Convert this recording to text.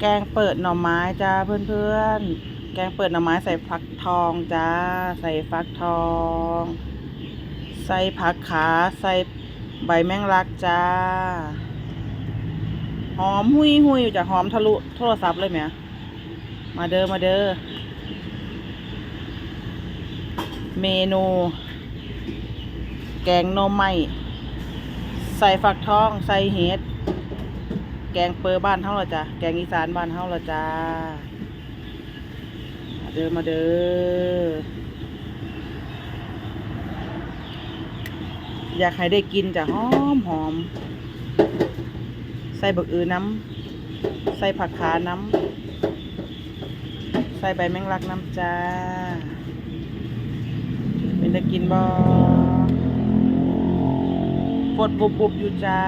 แกงเปิดหน่อไม้จ้าเพื่อนๆ แกงเปิดหน่อไม้ใส่ฟักทองจ้า ใส่ฟักทอง ใส่ผักขาใส่ใบแมงลักจ้า หอมหุยหุยอยู่จ้ะหอมทะลุโทรศัพท์เลยไหมมาเด้อมาเด้อ เมนู แกงหน่อไม้ใส่ฟักทอง ใส่เห็ด แกงเปอร์บ้านเฮาละจ้ะแกงอีสานบ้านเฮาละจ้าเด้อมาเด้ออยากให้ได้กินจ้ะหอมหอมใส่บักอือน้ำใส่ผักขาน้ำใส่ใบแมงลักน้ำจ้าเป็นได้กินบ่ปวดบุบๆอยู่จ้า